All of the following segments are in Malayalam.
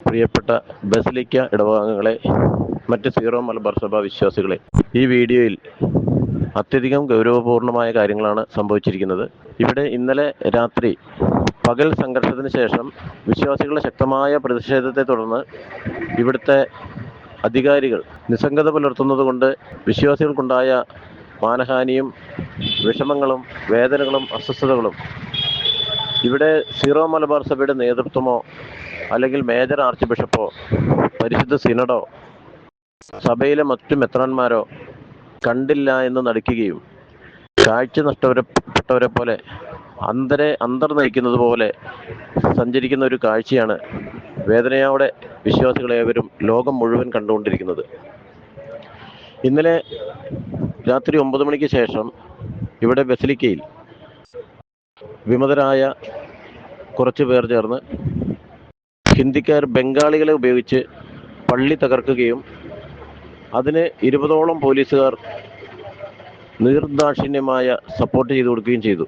പ്രിയപ്പെട്ട ബസലിക്ക ഇടവകങ്ങളെ മറ്റ് സീറോ മലബാർ സഭ വിശ്വാസികളെ ഈ വീഡിയോയിൽ അത്യധികം ഗൗരവപൂർണമായ കാര്യങ്ങളാണ് സംഭവിച്ചിരിക്കുന്നത്. ഇവിടെ ഇന്നലെ രാത്രി പകൽ സംഘർഷത്തിന് ശേഷം വിശ്വാസികളുടെ ശക്തമായ പ്രതിഷേധത്തെ തുടർന്ന് ഇവിടുത്തെ അധികാരികൾ നിസ്സംഗത പുലർത്തുന്നത് കൊണ്ട് വിശ്വാസികൾക്കുണ്ടായ മാനഹാനിയും വിഷമങ്ങളും വേദനകളും അസ്വസ്ഥതകളും ഇവിടെ സീറോ മലബാർ സഭയുടെ നേതൃത്വമോ അല്ലെങ്കിൽ മേജർ ആർച്ച് ബിഷപ്പോ പരിശുദ്ധ സിനഡോ സഭയിലെ മറ്റു മെത്രാന്മാരോ കണ്ടില്ല എന്ന് നടിക്കുകയും കാഴ്ച നഷ്ടപ്പെട്ടവരെ പോലെ അന്തരെ അന്തർ നയിക്കുന്നത് പോലെ സഞ്ചരിക്കുന്ന ഒരു കാഴ്ചയാണ് വേദനയോടെ വിശ്വാസികളേവരും ലോകം മുഴുവൻ കണ്ടുകൊണ്ടിരിക്കുന്നത്. ഇന്നലെ രാത്രി ഒമ്പത് മണിക്ക് ശേഷം ഇവിടെ ബസലിക്കയിൽ വിമതരായ കുറച്ച് പേർ ചേർന്ന് ഹിന്ദിക്കാർ ബംഗാളികളെ ഉപയോഗിച്ച് പള്ളി തകർക്കുകയും അതിന് ഇരുപതോളം പോലീസുകാർ നിർദാക്ഷിണ്യമായ സപ്പോർട്ട് ചെയ്തു കൊടുക്കുകയും ചെയ്തു.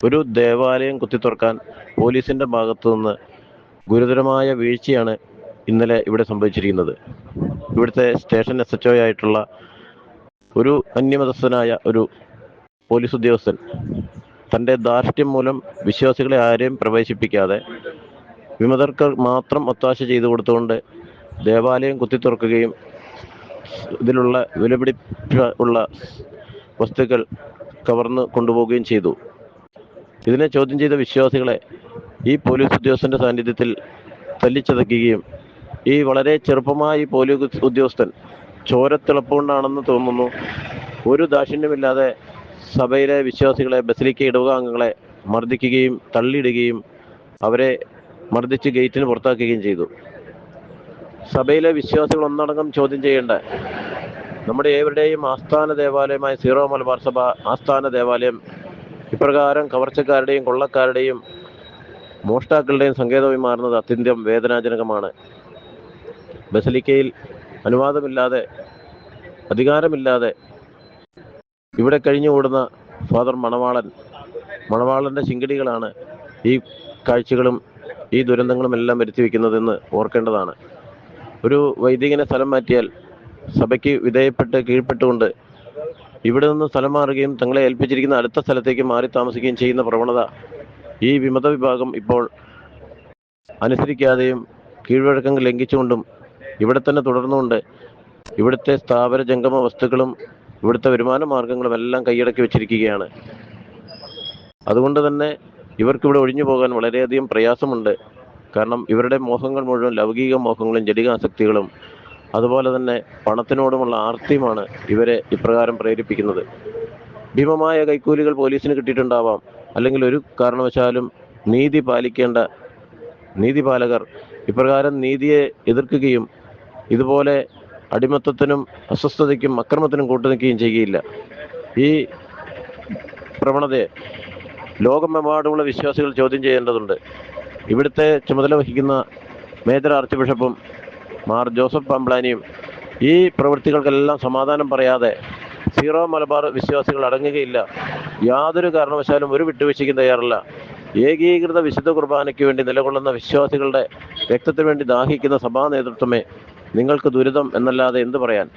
ഒരു ദേവാലയം കുത്തിത്തുറക്കാൻ പോലീസിന്റെ ഭാഗത്തു നിന്ന് ഗുരുതരമായ വീഴ്ചയാണ് ഇന്നലെ ഇവിടെ സംഭവിച്ചിരിക്കുന്നത്. ഇവിടുത്തെ സ്റ്റേഷൻ എസ് എച്ച് ആയിട്ടുള്ള ഒരു അന്യമതസ്ഥനായ ഒരു പോലീസ് ഉദ്യോഗസ്ഥൻ തന്റെ ധാർഷ്ട്യം മൂലം വിശ്വാസികളെ ആരെയും പ്രവേശിപ്പിക്കാതെ വിമതർക്ക് മാത്രം ഒത്താശ ചെയ്തു കൊടുത്തുകൊണ്ട് ദേവാലയം കുത്തിത്തുറക്കുകയും ഇതിലുള്ള വിലപിടിപ്പ ഉള്ള വസ്തുക്കൾ കവർന്ന് കൊണ്ടുപോവുകയും ചെയ്തു. ഇതിനെ ചോദ്യം ചെയ്ത വിശ്വാസികളെ ഈ പോലീസ് ഉദ്യോഗസ്ഥന്റെ സാന്നിധ്യത്തിൽ തല്ലിച്ചതക്കുകയും ഈ വളരെ ചെറുപ്പമായ ഈ പോലീസ് ഉദ്യോഗസ്ഥൻ ചോരത്തിളപ്പുകൊണ്ടാണെന്ന് തോന്നുന്നു. ഒരു ദാക്ഷിണ്യമില്ലാതെ സഭയിലെ വിശ്വാസികളെ ബസലിക്ക ഇടവകാംഗങ്ങളെ മർദ്ദിക്കുകയും തള്ളിയിടുകയും അവരെ മർദ്ദിച്ച് ഗേറ്റിന് പുറത്താക്കുകയും ചെയ്തു. സഭയിലെ വിശ്വാസികൾ ഒന്നടങ്കം ചോദ്യം ചെയ്യേണ്ട നമ്മുടെ ഏവരുടെയും ആസ്ഥാന ദേവാലയമായ സീറോ മലബാർ സഭ ആസ്ഥാന ദേവാലയം ഇപ്രകാരം കവർച്ചക്കാരുടെയും കൊള്ളക്കാരുടെയും മോഷ്ടാക്കളുടെയും സങ്കേതമായി മാറുന്നത് അത്യന്തം വേദനാജനകമാണ്. ബസലിക്കയിൽ അനുവാദമില്ലാതെ അധികാരമില്ലാതെ ഇവിടെ കഴിഞ്ഞുകൂടുന്ന ഫാദർ മണവാളൻ. മണവാളന്റെ ശിങ്കടികളാണ് ഈ കാഴ്ചകളും ഈ ദുരന്തങ്ങളും എല്ലാം വരുത്തി വെക്കുന്നതെന്ന് ഓർക്കേണ്ടതാണ്. ഒരു വൈദികനെ സ്ഥലം മാറ്റിയാൽ സഭയ്ക്ക് വിധേയപ്പെട്ട് കീഴ്പ്പെട്ടുകൊണ്ട് ഇവിടെ നിന്ന് സ്ഥലം മാറുകയും തങ്ങളെ ഏൽപ്പിച്ചിരിക്കുന്ന അടുത്ത സ്ഥലത്തേക്ക് മാറി താമസിക്കുകയും ചെയ്യുന്ന പ്രവണത ഈ വിമത വിഭാഗം ഇപ്പോൾ അനുസരിക്കാതെയും കീഴ്വഴക്കങ്ങൾ ലംഘിച്ചുകൊണ്ടും ഇവിടെ തന്നെ തുടർന്നുകൊണ്ട് ഇവിടുത്തെ സ്ഥാപന ജംഗമ വസ്തുക്കളും ഇവിടുത്തെ വരുമാന മാർഗങ്ങളും എല്ലാം കൈയടക്കി വെച്ചിരിക്കുകയാണ്. അതുകൊണ്ട് തന്നെ ഇവർക്കിവിടെ ഒഴിഞ്ഞു പോകാൻ വളരെയധികം പ്രയാസമുണ്ട്. കാരണം ഇവരുടെ മോഹങ്ങൾ മുഴുവൻ ലൗകിക മോഹങ്ങളും ജടികാസക്തികളും അതുപോലെ തന്നെ പണത്തിനോടുമുള്ള ആർത്തിയുമാണ് ഇവരെ ഇപ്രകാരം പ്രേരിപ്പിക്കുന്നത്. ഭീമമായ കൈക്കൂലികൾ പോലീസിന് കിട്ടിയിട്ടുണ്ടാവാം. അല്ലെങ്കിൽ ഒരു കാരണവശാലും നീതി പാലിക്കേണ്ട നീതിപാലകർ ഇപ്രകാരം നീതിയെ എതിർക്കുകയും ഇതുപോലെ അടിമത്തത്തിനും അസ്വസ്ഥതയ്ക്കും അക്രമത്തിനും കൂട്ടുനിൽക്കുകയും ചെയ്യുകയില്ല. ഈ പ്രവണതയെ ലോകമെമ്പാടുമുള്ള വിശ്വാസികൾ ചോദ്യം ചെയ്യേണ്ടതുണ്ട്. ഇവിടുത്തെ ചുമതല വഹിക്കുന്ന മേജർ ആർച്ച് ബിഷപ്പും മാർ ജോസഫ് പമ്പ്ലാനിയും ഈ പ്രവൃത്തികൾക്കെല്ലാം സമാധാനം പറയാതെ സീറോ മലബാർ വിശ്വാസികൾ അടങ്ങുകയില്ല. യാതൊരു കാരണവശാലും ഒരു വിട്ടുവീഴ്ചയ്ക്കും തയ്യാറല്ല. ഏകീകൃത വിശുദ്ധ കുർബാനയ്ക്ക് വേണ്ടി നിലകൊള്ളുന്ന വിശ്വാസികളുടെ രക്തത്തിനു വേണ്ടി ദാഹിക്കുന്ന സഭാ നേതൃത്വമേ നിങ്ങൾക്ക് ദുരിതം എന്നല്ലാതെ എന്തു പറയാൻ?